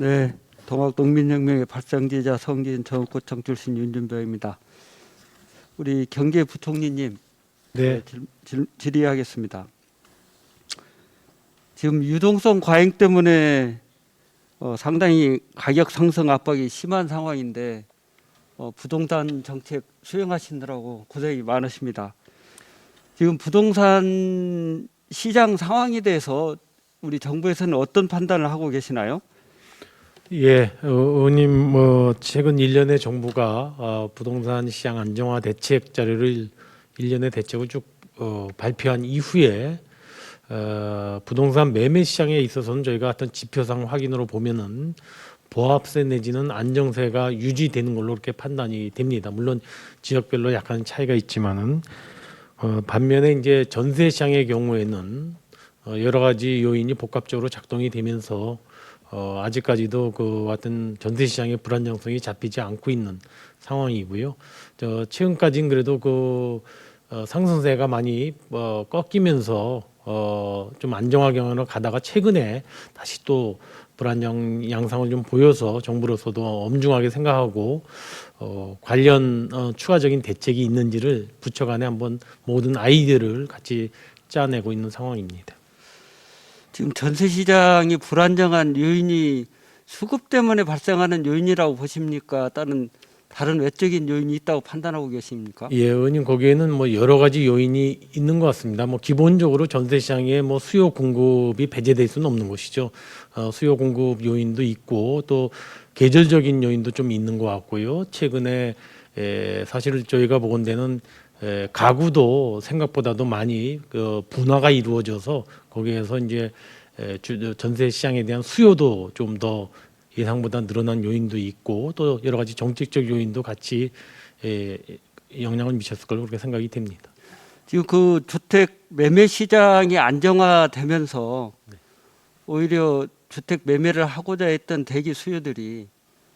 네, 동학 농민혁명의 발상지자 성진 정읍구청 출신 윤준표입니다. 우리 경제부총리님 네, 질, 질, 질의하겠습니다. 지금 유동성 과잉 때문에 어, 상당히 가격 상승 압박이 심한 상황인데 어, 부동산 정책 수행하시느라고 고생이 많으십니다. 지금 부동산 시장 상황에 대해서 우리 정부에서는 어떤 판단을 하고 계시나요? 예, 어, 의원님 뭐 최근 1년의 정부가 어, 부동산 시장 안정화 대책 자료를 1년의 대책을 쭉 어, 발표한 이후에 어, 부동산 매매 시장에 있어서는 저희가 어떤 지표상 확인으로 보면은 보합세 내지는 안정세가 유지되는 걸로 이렇게 판단이 됩니다. 물론 지역별로 약간 차이가 있지만은 어, 반면에 이제 전세 시장의 경우에는 어, 여러 가지 요인이 복합적으로 작동이 되면서 어, 아직까지도 그 어떤 전세 시장의 불안정성이 잡히지 않고 있는 상황이고요. 저 최근까지는 그래도 그 어, 상승세가 많이 어, 꺾이면서 어, 좀 안정화 경향으로 가다가 최근에 다시 또 불안정 양상을 좀 보여서 정부로서도 엄중하게 생각하고 어, 관련 어, 추가적인 대책이 있는지를 부처 간에 한번 모든 아이디어를 같이 짜내고 있는 상황입니다. 지금 전세 시장이 불안정한 요인이 수급 때문에 발생하는 요인이라고 보십니까? 다른 다른 외적인 요인이 있다고 판단하고 계십니까? 예, 의원님 거기에는 뭐 여러 가지 요인이 있는 것 같습니다. 뭐 기본적으로 전세 시장에 뭐 수요 공급이 배제될 수는 없는 것이죠. 어, 수요 공급 요인도 있고 또 계절적인 요인도 좀 있는 것 같고요. 최근에 에, 사실 저희가 보건대는 에, 가구도 생각보다도 많이 그 분화가 이루어져서 거기에서 이제 에, 주, 전세 시장에 대한 수요도 좀 더 예상보다 늘어난 요인도 있고 또 여러 가지 정책적 요인도 같이 에, 영향을 미쳤을 걸로 그렇게 생각이 됩니다. 지금 그 주택 매매 시장이 안정화되면서 오히려 주택 매매를 하고자 했던 대기 수요들이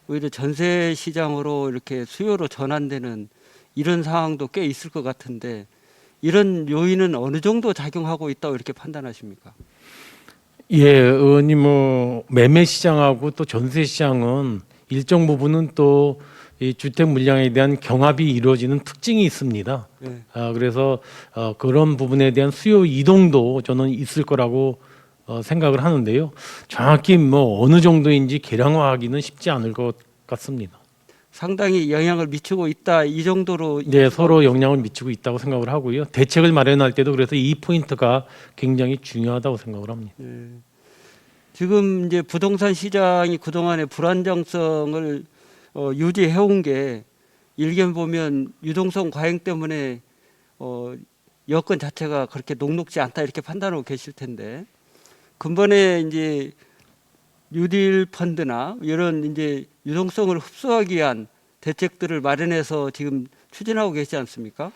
오히려 전세 시장으로 이렇게 수요로 전환되는 이런 상황도 꽤 있을 것 같은데 이런 요인은 어느 정도 작용하고 있다고 이렇게 판단하십니까? 예, 의원님 뭐 매매 시장하고 또 전세 시장은 일정 부분은 또 이 주택 물량에 대한 경합이 이루어지는 특징이 있습니다. 네. 아, 그래서 어, 그런 부분에 대한 수요 이동도 저는 있을 거라고 어, 생각을 하는데요. 정확히 뭐 어느 정도인지 계량화하기는 쉽지 않을 것 같습니다. 상당히 영향을 미치고 있다 이 정도로 네, 서로 영향을 미치고 있다고 생각을 하고요. 대책을 마련할 때도 그래서 이 포인트가 굉장히 중요하다고 생각을 합니다. 예. 지금 이제 부동산 시장이 그동안의 불안정성을 어, 유지해 온 게 일견 보면 유동성 과잉 때문에 어, 여건 자체가 그렇게 녹록지 않다 이렇게 판단하고 계실 텐데 근본에 이제 뉴딜 펀드나 이런 이제 유동성을 흡수하기 위한 대책들을 마련해서 지금 추진하고 계시지 않습니까?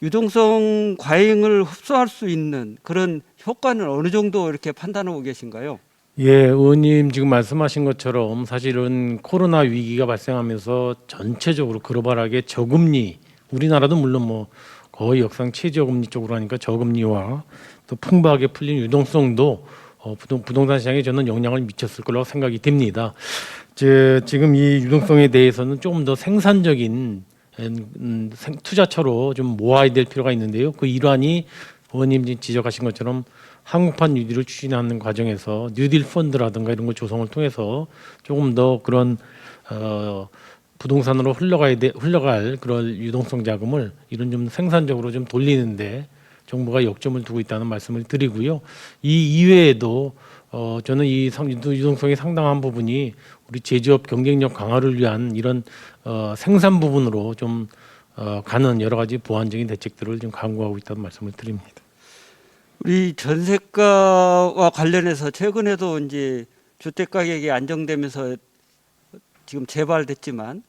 유동성 과잉을 흡수할 수 있는 그런 효과는 어느 정도 이렇게 판단하고 계신가요? 예, 의원님 지금 말씀하신 것처럼 사실은 코로나 위기가 발생하면서 전체적으로 글로벌하게 저금리, 우리나라도 물론 뭐 거의 역상 최저금리 쪽으로 하니까 저금리와 또 풍부하게 풀린 유동성도 어, 부동, 부동산 시장에 저는 영향을 미쳤을 거라고 생각이 됩니다. 제, 지금 이 유동성에 대해서는 조금 더 생산적인 음, 생- 투자처로 좀 모아야 될 필요가 있는데요. 그 일환이 의원님 지적하신 것처럼 한국판 뉴딜을 추진하는 과정에서 뉴딜 펀드라든가 이런 걸 조성을 통해서 조금 더 그런 어, 부동산으로 흘러가야 돼, 흘러갈 그런 유동성 자금을 이런 좀 생산적으로 좀 돌리는데 정부가 역점을 두고 있다는 말씀을 드리고요. 이 이외에도 어, 저는 이 유동성의 상당한 부분이 우리 제조업 경쟁력 강화를 위한 이런 어, 생산 부분으로 좀 어, 가는 여러 가지 보완적인 대책들을 좀 강구하고 있다는 말씀을 드립니다. 우리 전세가와 관련해서 최근에도 이제 주택 가격이 안정되면서 지금 재발됐지만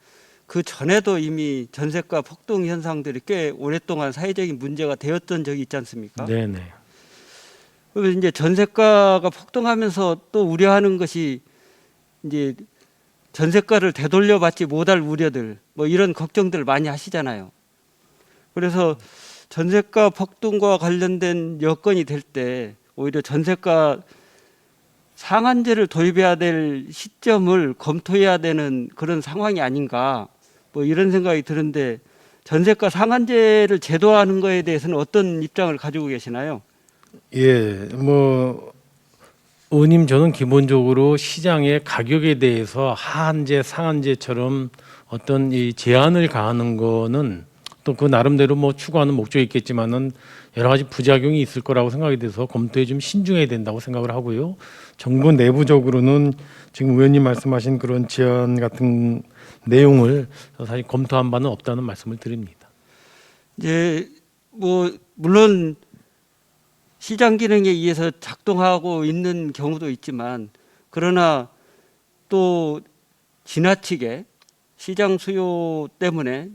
그 전에도 이미 전세가 폭등 현상들이 꽤 오랫동안 사회적인 문제가 되었던 적이 있지 않습니까? 네네. 그래서 이제 전세가가 폭등하면서 또 우려하는 것이 이제 전세가를 되돌려 받지 못할 우려들 뭐 이런 걱정들 많이 하시잖아요. 그래서 전세가 폭등과 관련된 여건이 될 때 오히려 전세가 상한제를 도입해야 될 시점을 검토해야 되는 그런 상황이 아닌가 뭐 이런 생각이 드는데 전세가 상한제를 제도화하는 거에 대해서는 어떤 입장을 가지고 계시나요? 예, 뭐 의원님 저는 기본적으로 시장의 가격에 대해서 하한제, 상한제처럼 어떤 이 제한을 가하는 거는 또 그 나름대로 뭐 추구하는 목적이 있겠지만은 여러 가지 부작용이 있을 거라고 생각이 돼서 검토에 좀 신중해야 된다고 생각을 하고요. 정부 내부적으로는 지금 의원님 말씀하신 그런 제한 같은 내용을 사실 검토한 바는 없다는 말씀을 드립니다. 이제 뭐 물론 시장 기능에 의해서 작동하고 있는 경우도 있지만 그러나 또 지나치게 시장 수요 때문에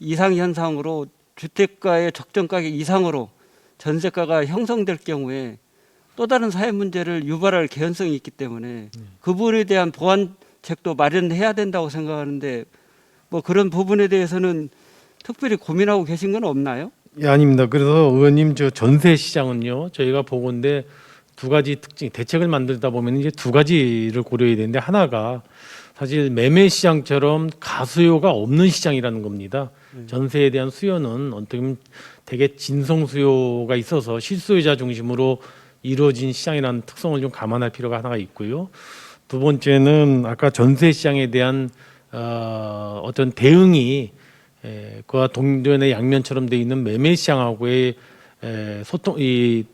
이상 현상으로 주택가의 적정 가격 이상으로 전세가가 형성될 경우에 또 다른 사회 문제를 유발할 개연성이 있기 때문에 그 부분에 대한 보완 책도 마련해야 된다고 생각하는데 뭐 그런 부분에 대해서는 특별히 고민하고 계신 건 없나요? 예, 아닙니다. 그래서 의원님 저 전세 시장은요 저희가 보건데 두 가지 특징 대책을 만들다 보면 이제 두 가지를 고려해야 되는데 하나가 사실 매매 시장처럼 가수요가 없는 시장이라는 겁니다. 전세에 대한 수요는 어떻게 보면 되게 진성 수요가 있어서 실수요자 중심으로 이루어진 시장이라는 특성을 좀 감안할 필요가 하나가 있고요. 두 번째는 아까 전세 시장에 대한 어, 어떤 대응이 에, 그와 동전의 양면처럼 돼 있는 매매 시장하고의 에, 소통 이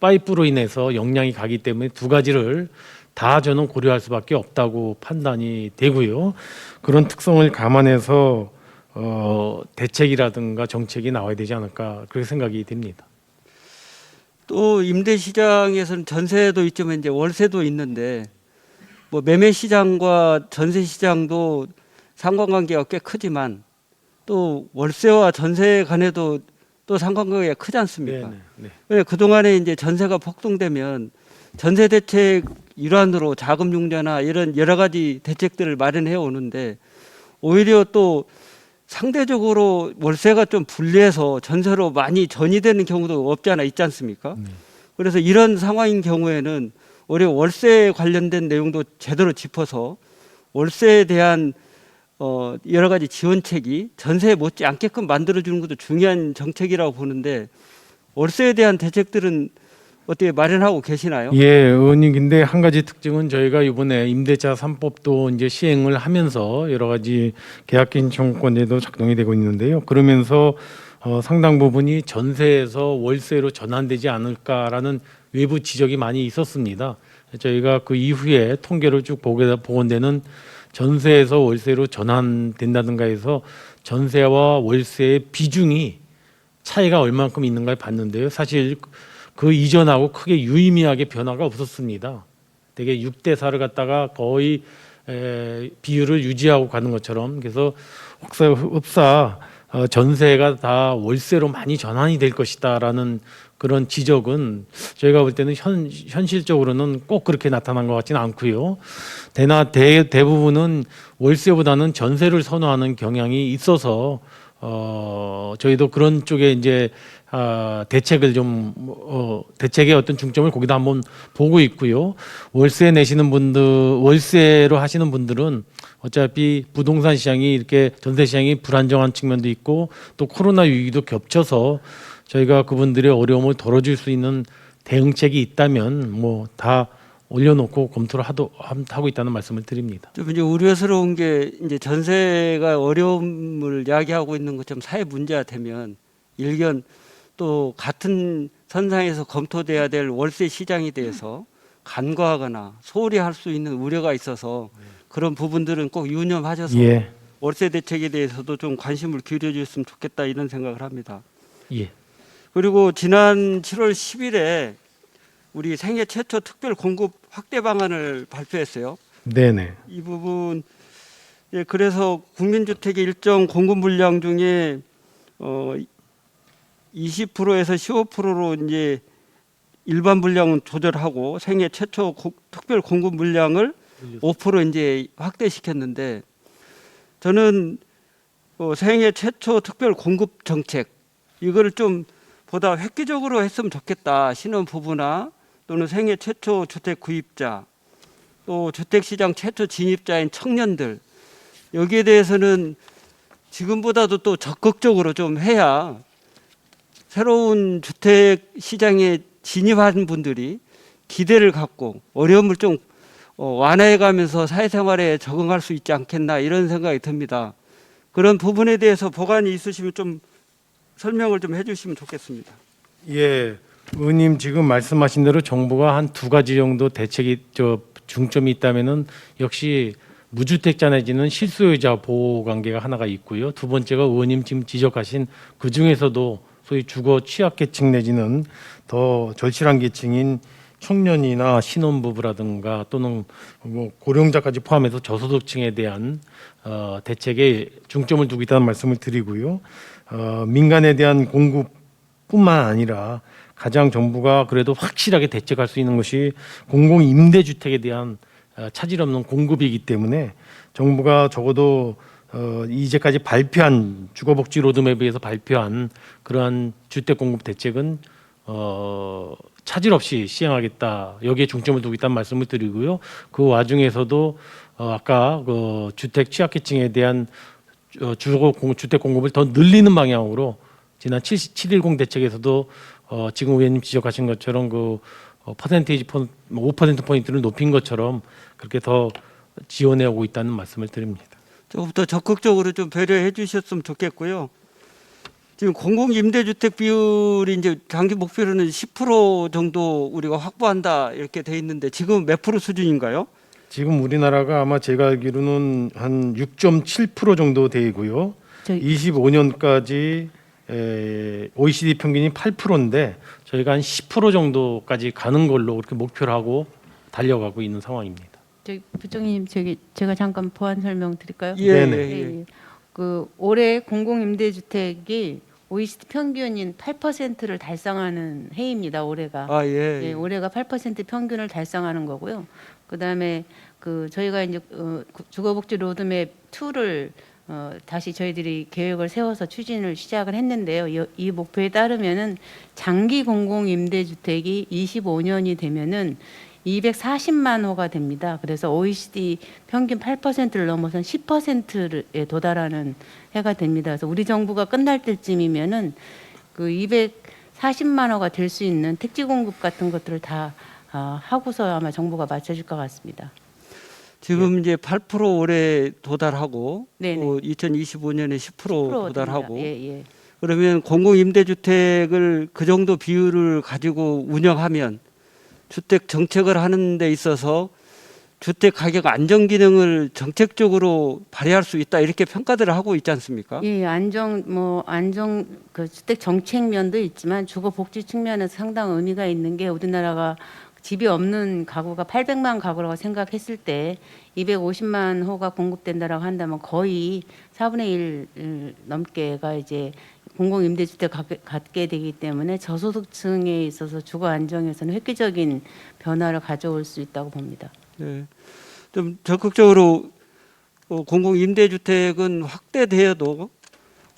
파이프로 인해서 영향이 가기 때문에 두 가지를 다 저는 고려할 수밖에 없다고 판단이 되고요. 그런 특성을 감안해서 어, 대책이라든가 정책이 나와야 되지 않을까 그렇게 생각이 됩니다. 또 임대 시장에서는 전세도 있지만 이제 월세도 있는데 뭐 매매 시장과 전세 시장도 상관관계가 꽤 크지만 또 월세와 전세 간에도 또 상관관계가 크지 않습니까? 네, 네. 왜 그동안에 이제 전세가 폭등되면 전세 대책 일환으로 자금 융자나 이런 여러 가지 대책들을 마련해 오는데 오히려 또 상대적으로 월세가 좀 불리해서 전세로 많이 전이되는 경우도 없지 않아 있지 않습니까? 네. 그래서 이런 상황인 경우에는 오히려 월세 관련된 내용도 제대로 짚어서 월세에 대한 어 여러 가지 지원책이 전세에 못지 않게끔 만들어 주는 것도 중요한 정책이라고 보는데 월세에 대한 대책들은 어떻게 마련하고 계시나요? 예, 의원님 근데 한 가지 특징은 저희가 이번에 임대차 3법도 이제 시행을 하면서 여러 가지 계약갱 청구권제도 작동이 되고 있는데요. 그러면서 어, 상당 부분이 전세에서 월세로 전환되지 않을까라는 외부 지적이 많이 있었습니다. 저희가 그 이후에 통계를 쭉 보게 보건대는 전세에서 월세로 전환된다든가 해서 전세와 월세의 비중이 차이가 얼만큼 있는가를 봤는데요. 사실 그 이전하고 크게 유의미하게 변화가 없었습니다. 되게 6대 4를 갖다가 거의 에, 비율을 유지하고 가는 것처럼 그래서 흡사, 전세가 다 월세로 많이 전환이 될 것이다라는 그런 지적은 저희가 볼 때는 현, 현실적으로는 꼭 그렇게 나타난 것 같지는 않고요. 대나 대, 대부분은 월세보다는 전세를 선호하는 경향이 있어서 어, 저희도 그런 쪽에 이제 아, 대책을 좀 어, 대책의 어떤 중점을 거기다 한번 보고 있고요. 월세 내시는 분들, 월세로 하시는 분들은 어차피 부동산 시장이 이렇게 전세 시장이 불안정한 측면도 있고 또 코로나 위기도 겹쳐서 저희가 그분들의 어려움을 덜어줄 수 있는 대응책이 있다면 뭐 다 올려놓고 검토를 하도 하고 있다는 말씀을 드립니다. 좀 이제 우려스러운 게 이제 전세가 어려움을 야기하고 있는 것처럼 사회 문제가 되면 일견 또 같은 선상에서 검토돼야 될 월세 시장에 대해서 간과하거나 소홀히 할 수 있는 우려가 있어서 그런 부분들은 꼭 유념하셔서 예, 월세 대책에 대해서도 좀 관심을 기울여 주셨으면 좋겠다 이런 생각을 합니다. 예, 그리고 지난 7월 10일에 우리 생애 최초 특별 공급 확대 방안을 발표했어요. 네네, 이 부분 예 그래서 국민주택의 일정 공급 물량 중에 어 20%에서 15%로 이제 일반 물량은 조절하고 생애 최초 고- 특별 공급 물량을 5% 이제 확대시켰는데 저는 어, 생애 최초 특별 공급 정책 이거를 좀 보다 획기적으로 했으면 좋겠다. 신혼 부부나 또는 생애 최초 주택 구입자 또 주택 시장 최초 진입자인 청년들 여기에 대해서는 지금보다도 또 적극적으로 좀 해야 새로운 주택 시장에 진입한 분들이 기대를 갖고 어려움을 좀 어, 완화해가면서 사회생활에 적응할 수 있지 않겠나 이런 생각이 듭니다. 그런 부분에 대해서 보관이 있으시면 좀 설명을 좀 해주시면 좋겠습니다. 예, 의원님 지금 말씀하신 대로 정부가 한 두 가지 정도 대책이 저 중점이 있다면은 역시 무주택자 내지는 실소유자 보호 관계가 하나가 있고요. 두 번째가 의원님 지금 지적하신 그 중에서도 소위 주거 취약계층 내지는 더 절실한 계층인 청년이나 신혼부부라든가 또는 뭐 고령자까지 포함해서 저소득층에 대한 어, 대책에 중점을 두고 있다는 말씀을 드리고요. 어, 민간에 대한 공급뿐만 아니라 가장 정부가 그래도 확실하게 대책할 수 있는 것이 공공 임대주택에 대한 어, 차질 없는 공급이기 때문에 정부가 적어도 어, 이제까지 발표한 주거복지 로드맵에서 발표한 그러한 주택 공급 대책은 어, 차질 없이 시행하겠다 여기에 중점을 두고 있다는 말씀을 드리고요. 그 와중에서도 어, 아까 그 주택 취약계층에 대한 어, 주거 공, 주택 공급을 더 늘리는 방향으로 지난 7, 710 대책에서도 어, 지금 의원님 지적하신 것처럼 그 어, 퍼센테이지 폰, 5% 포인트를 높인 것처럼 그렇게 더 지원해 오고 있다는 말씀을 드립니다. 조금 더 적극적으로 좀 배려해 주셨으면 좋겠고요. 지금 공공 임대주택 비율이 이제 장기 목표로는 10% 정도 우리가 확보한다 이렇게 돼 있는데 지금 몇 프로 수준인가요? 지금 우리나라가 아마 제가 알기로는 한 6.7% 정도 되고요. 저희 25년까지 에, OECD 평균이 8%인데 저희가 한 10% 정도까지 가는 걸로 그렇게 목표를 하고 달려가고 있는 상황입니다. 저기 부총님 저기 제가 잠깐 보완 설명 드릴까요? 예, 네네. 예, 예. 그 올해 공공임대주택이 OECD 평균인 8%를 달성하는 해입니다. 올해가. 아 예. 예, 올해가 8% 평균을 달성하는 거고요. 그다음에 그 저희가 이제 어, 구- 주거복지 로드맵 2를 어, 다시 저희들이 계획을 세워서 추진을 시작을 했는데요. 이, 이 목표에 따르면은 장기 공공 임대주택이 25년이 되면은 240만 호가 됩니다. 그래서 OECD 평균 8%를 넘어선 10%에 도달하는 해가 됩니다. 그래서 우리 정부가 끝날 때쯤이면은 그 240만 호가 될 수 있는 택지 공급 같은 것들을 다 아, 하고서 아마 정부가 맞춰줄 것 같습니다. 지금 이제 8% 올해 도달하고 네네. 또 2025년에 10% 10% 도달하고. 예, 예. 그러면 공공 임대주택을 그 정도 비율을 가지고 운영하면 주택 정책을 하는 데 있어서 주택 가격 안정 기능을 정책적으로 발휘할 수 있다 이렇게 평가들을 하고 있지 않습니까? 예, 안정 뭐 안정 그 주택 정책 면도 있지만 주거 복지 측면에서 상당 의미가 있는 게 우리나라가 집이 없는 가구가 800만 가구라고 생각했을 때 250만 호가 공급된다라고 한다면 거의 4분의 1 넘게가 이제 공공 임대주택 갖게 되기 때문에 저소득층에 있어서 주거 안정에서는 획기적인 변화를 가져올 수 있다고 봅니다. 네. 좀 적극적으로 어, 공공 임대주택은 확대되어도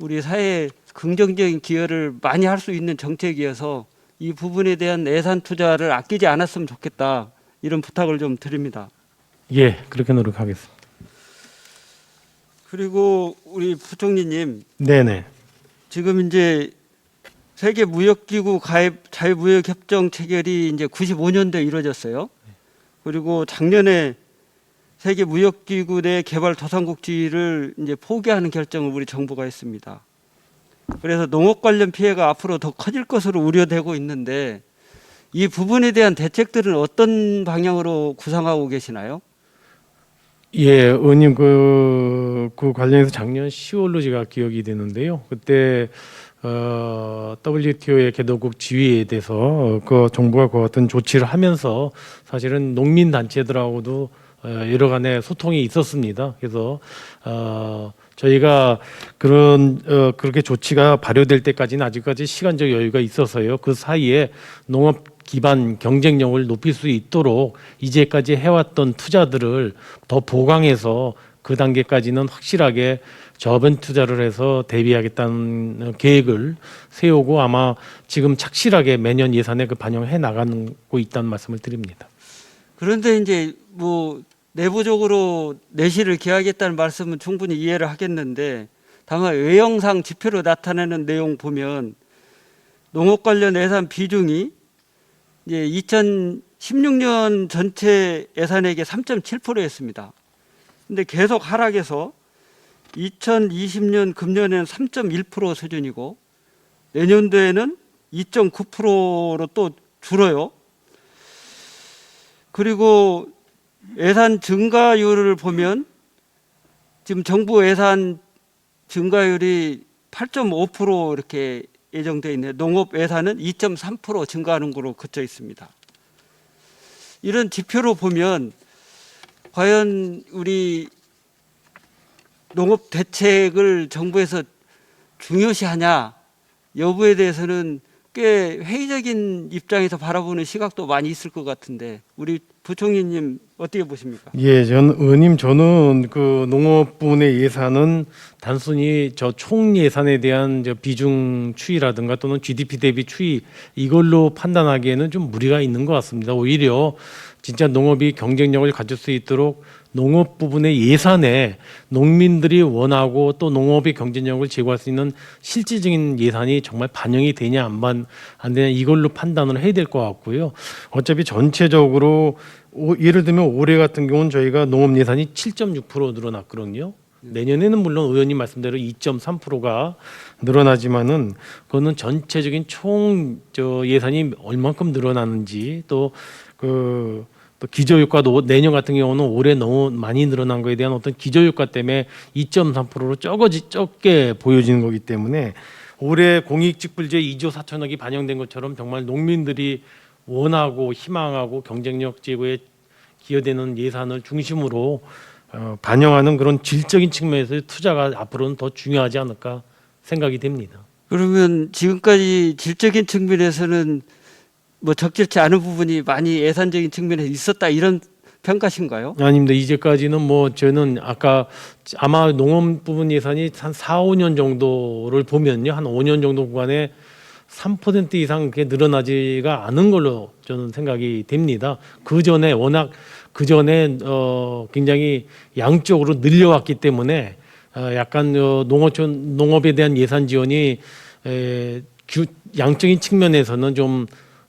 우리 사회에 긍정적인 기여를 많이 할 수 있는 정책이어서 이 부분에 대한 예산 투자를 아끼지 않았으면 좋겠다 이런 부탁을 좀 드립니다. 예, 그렇게 노력하겠습니다. 그리고 우리 부총리님 네네. 지금 이제 세계 무역기구 가입 자유무역 협정 체결이 이제 95년도에 이루어졌어요. 그리고 작년에 세계 무역기구 내 개발 도상국지를 이제 포기하는 결정을 우리 정부가 했습니다. 그래서 농업 관련 피해가 앞으로 더 커질 것으로 우려되고 있는데 이 부분에 대한 대책들은 어떤 방향으로 구상하고 계시나요? 예, 의원님 그, 그 관련해서 작년 10월로 제가 기억이 되는데요. 그때 어, WTO의 개도국 지위에 대해서 어, 그 정부가 그 어떤 조치를 하면서 사실은 농민 단체들하고도 어, 여러 간의 소통이 있었습니다. 그래서 어, 저희가 그런 어, 그렇게 조치가 발효될 때까지는 아직까지 시간적 여유가 있어서요. 그 사이에 농업 기반 경쟁력을 높일 수 있도록 이제까지 해왔던 투자들을 더 보강해서 그 단계까지는 확실하게 저변 투자를 해서 대비하겠다는 계획을 세우고 아마 지금 착실하게 매년 예산에 그 반영해 나가고 있다는 말씀을 드립니다. 그런데 이제 뭐 내부적으로 내실을 기하겠다는 말씀은 충분히 이해를 하겠는데 다만 외형상 지표로 나타내는 내용 보면 농업 관련 예산 비중이 이제 2016년 전체 예산액의 3.7%였습니다. 근데 계속 하락해서 2020년 금년에는 3.1% 수준이고 내년도에는 2.9%로 또 줄어요. 그리고 예산 증가율을 보면 지금 정부 예산 증가율이 8.5% 이렇게 예정돼 있네요. 농업 예산은 2.3% 증가하는 거로 그쳐 있습니다. 이런 지표로 보면 과연 우리 농업 대책을 정부에서 중요시하냐 여부에 대해서는 꽤 회의적인 입장에서 바라보는 시각도 많이 있을 것 같은데 우리 부총리님 어떻게 보십니까? 예, 전 의원님 저는 그 농업 부문의 예산은 단순히 저 총 예산에 대한 저 비중 추이라든가 또는 GDP 대비 추이 이걸로 판단하기에는 좀 무리가 있는 것 같습니다. 오히려 진짜 농업이 경쟁력을 가질 수 있도록 농업 부분의 예산에 농민들이 원하고 또 농업의 경쟁력을 제고할 수 있는 실질적인 예산이 정말 반영이 되냐 안, 반, 안 되냐 이걸로 판단을 해야 될 것 같고요. 어차피 전체적으로 오- 예를 들면 올해 같은 경우는 저희가 농업 예산이 7.6% 늘어났거든요. 내년에는 물론 의원님 말씀대로 2.3%가 늘어나지만은 그거는 전체적인 총 저 예산이 얼만큼 늘어나는지 또그 또 기저효과도 내년 같은 경우는 올해 너무 많이 늘어난 거에 대한 어떤 기저효과 때문에 2.3%로 적어지 적게 보여지는 거기 때문에 올해 공익직불제 2조 4천억이 반영된 것처럼 정말 농민들이 원하고 희망하고 경쟁력 제고에 기여되는 예산을 중심으로 어, 반영하는 그런 질적인 측면에서 투자가 앞으로는 더 중요하지 않을까 생각이 됩니다. 그러면 지금까지 질적인 측면에서는 뭐 적절치 않은 부분이 많이 예산적인 측면에 있었다 이런 평가신가요? 아닙니다. 이제까지는 뭐 저는 아까 아마 농업 부분 예산이 한 4, 5년 정도를 보면요. 한 5년 정도 구간에 3% 이상 그게 늘어나지가 않은 걸로 저는 생각이 됩니다. 그 전에 워낙 그 전에 어 굉장히 양적으로 늘려왔기 때문에 어 약간 어 농어촌 농업에 대한 예산 지원이 에, 규, 양적인 측면에서는 좀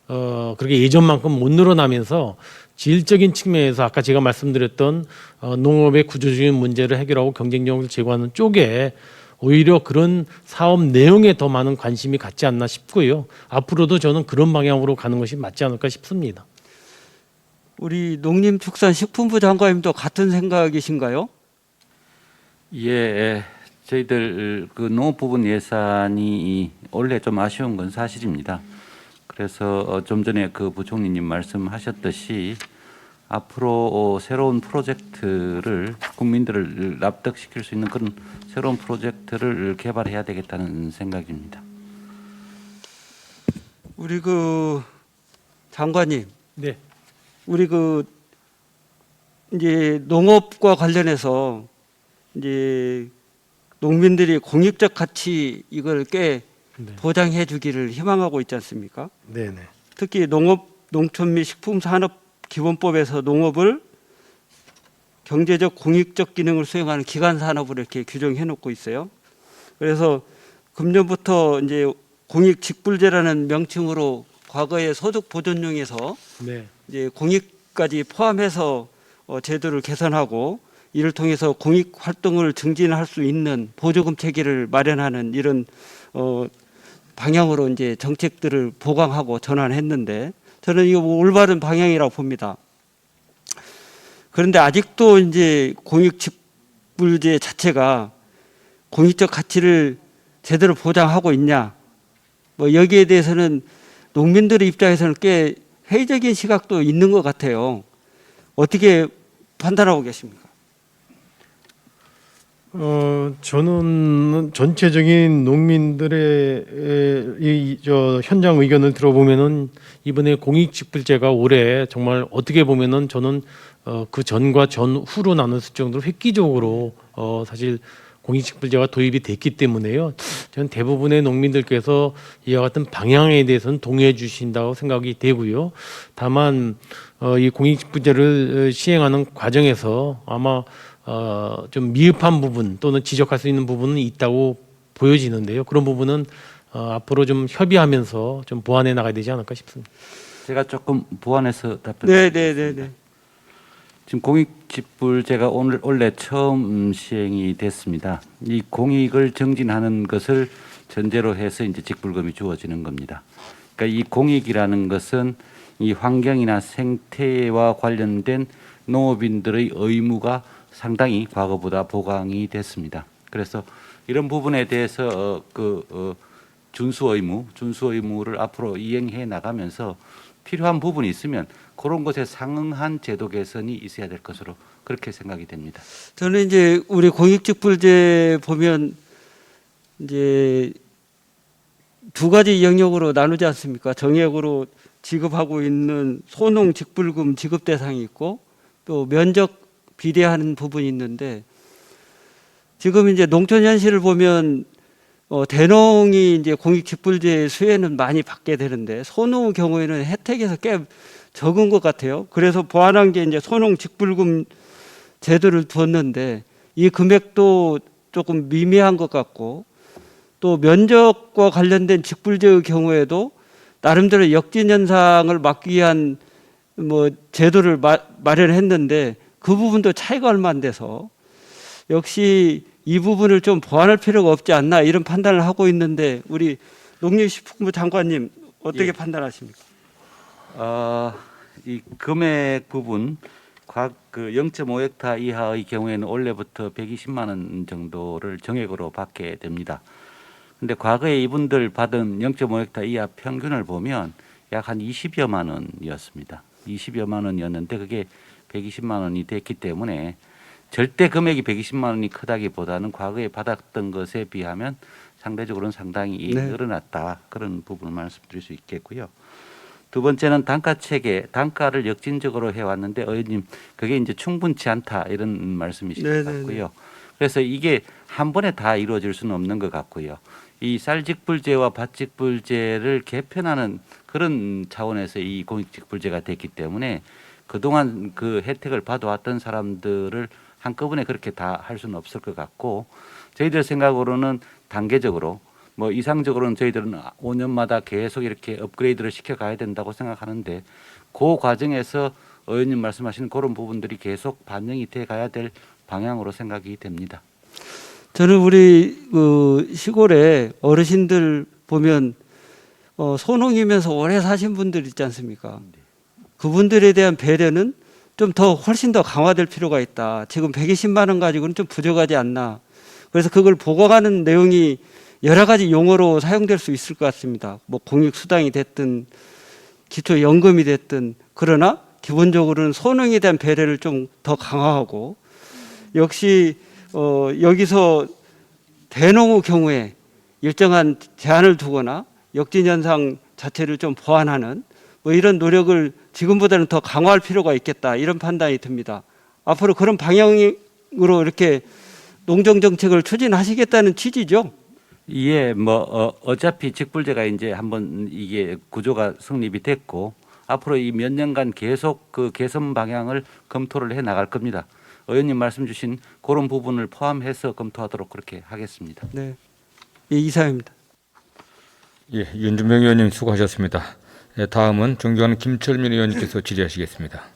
어, 그렇게 예전만큼 못 늘어나면서 질적인 측면에서 아까 제가 말씀드렸던 어, 농업의 구조적인 문제를 해결하고 경쟁력을 제고하는 쪽에 오히려 그런 사업 내용에 더 많은 관심이 갖지 않나 싶고요. 앞으로도 저는 그런 방향으로 가는 것이 맞지 않을까 싶습니다. 우리 농림축산식품부 장관님도 같은 생각이신가요? 예, 저희들 그 농업 부분 예산이 올해 좀 아쉬운 건 사실입니다. 그래서 어, 좀 전에 그 부총리님 말씀하셨듯이 앞으로 어, 새로운 프로젝트를 국민들을 납득시킬 수 있는 그런 새로운 프로젝트를 개발해야 되겠다는 생각입니다. 우리 그 장관님, 네. 우리 그 이제 농업과 관련해서 이제 농민들이 공익적 가치 이걸 꽤 네. 보장해 주기를 희망하고 있지 않습니까? 네, 네. 특히 농업 농촌 및 식품 산업 기본법에서 농업을 경제적 공익적 기능을 수행하는 기간 산업으로 이렇게 규정해 놓고 있어요. 그래서 금년부터 이제 공익 직불제라는 명칭으로 과거의 소득 보존용에서 네. 이제 공익까지 포함해서 어, 제도를 개선하고 이를 통해서 공익 활동을 증진할 수 있는 보조금 체계를 마련하는 이런 어, 방향으로 이제 정책들을 보강하고 전환했는데 저는 이거 뭐 올바른 방향이라고 봅니다. 그런데 아직도 이제 공익 직불제 자체가 공익적 가치를 제대로 보장하고 있냐? 뭐 여기에 대해서는 농민들의 입장에서는 꽤 회의적인 시각도 있는 것 같아요. 어떻게 판단하고 계십니까? 어 저는 전체적인 농민들의 에, 이, 저 현장 의견을 들어보면은 이번에 공익직불제가 올해 정말 어떻게 보면은 저는 어, 그 전과 전 후로 나눴을 정도로 획기적으로 어, 사실 공익직불제가 도입이 됐기 때문에요. 저는 대부분의 농민들께서 이와 같은 방향에 대해서는 동의해 주신다고 생각이 되고요. 다만 어, 이 공익직불제를 어, 시행하는 과정에서 아마 어, 좀 미흡한 부분 또는 지적할 수 있는 부분은 있다고 보여지는데요. 그런 부분은 어, 앞으로 좀 협의하면서 좀 보완해 나가야 되지 않을까 싶습니다. 제가 조금 보완해서 답변. 네, 네, 네, 네. 지금 공익직불제가 오늘 원래 처음 음, 시행이 됐습니다. 이 공익을 정진하는 것을 전제로 해서 이제 직불금이 주어지는 겁니다. 그러니까 이 공익이라는 것은 이 환경이나 생태와 관련된 농업인들의 의무가 상당히 과거보다 보강이 됐습니다. 그래서 이런 부분에 대해서 어, 그 어, 준수 의무, 준수 의무를 앞으로 이행해 나가면서 필요한 부분이 있으면 그런 것에 상응한 제도 개선이 있어야 될 것으로 그렇게 생각이 됩니다. 저는 이제 우리 공익직불제 보면 이제 두 가지 영역으로 나누지 않습니까? 정액으로 지급하고 있는 소농 직불금 지급 대상이 있고 또 면적 비례하는 부분이 있는데 지금 이제 농촌 현실을 보면 어, 대농이 이제 공익직불제 수혜는 많이 받게 되는데 소농 경우에는 혜택에서 꽤 적은 것 같아요. 그래서 보완한 게 이제 소농 직불금 제도를 두었는데 이 금액도 조금 미미한 것 같고 또 면적과 관련된 직불제의 경우에도 나름대로 역진 현상을 막기 위한 뭐 제도를 마, 마련했는데 그 부분도 차이가 얼마 안 돼서 역시 이 부분을 좀 보완할 필요가 없지 않나 이런 판단을 하고 있는데 우리 농림식품부 장관님 어떻게 예. 판단하십니까? 어, 이 금액 부분 각그 0.5헥타 이하의 경우에는 원래부터 120만 원 정도를 정액으로 받게 됩니다. 근데 과거에 이분들 받은 0.5헥타 이하 평균을 보면 약 한 20여만 원이었습니다. 20여만 원이었는데 그게 120만 원이 됐기 때문에 절대 금액이 120만 원이 크다기보다는 과거에 받았던 것에 비하면 상대적으로는 상당히 네. 늘어났다 그런 부분을 말씀드릴 수 있겠고요. 두 번째는 단가 체계, 단가를 역진적으로 해왔는데 의원님 그게 이제 충분치 않다 이런 말씀이신 것. 같고요. 그래서 이게 한 번에 다 이루어질 수는 없는 것 같고요. 이 쌀직불제와 밭직불제를 개편하는 그런 차원에서 이 공익직불제가 됐기 때문에 그동안 그 혜택을 받아왔던 사람들을 한꺼번에 그렇게 다 할 수는 없을 것 같고 저희들 생각으로는 단계적으로 뭐 이상적으로는 저희들은 5년마다 계속 이렇게 업그레이드를 시켜 가야 된다고 생각하는데 그 과정에서 의원님 말씀하시는 그런 부분들이 계속 반영이 돼 가야 될 방향으로 생각이 됩니다. 저는 우리 그 시골에 어르신들 보면 어, 소농이면서 오래 사신 분들 있지 않습니까? 그분들에 대한 배려는 좀 더 훨씬 더 강화될 필요가 있다. 지금 120만 원 가지고는 좀 부족하지 않나. 그래서 그걸 보고가는 내용이 여러 가지 용어로 사용될 수 있을 것 같습니다. 뭐 공익 수당이 됐든 기초 연금이 됐든 그러나 기본적으로는 소농에 대한 배려를 좀 더 강화하고 역시 어, 여기서 대농의 경우에 일정한 제한을 두거나 역진 현상 자체를 좀 보완하는 뭐 이런 노력을 지금보다는 더 강화할 필요가 있겠다 이런 판단이 듭니다. 앞으로 그런 방향으로 이렇게 농정 정책을 추진하시겠다는 취지죠. 예, 뭐 어, 어차피 직불제가 이제 한번 이게 구조가 성립이 됐고 앞으로 이 몇 년간 계속 그 개선 방향을 검토를 해 나갈 겁니다. 의원님 말씀 주신 그런 부분을 포함해서 검토하도록 그렇게 하겠습니다. 네, 예, 이사입니다. 예, 윤준명 의원님 수고하셨습니다. 예, 다음은 존경하는 김철민 의원님께서 질의하시겠습니다.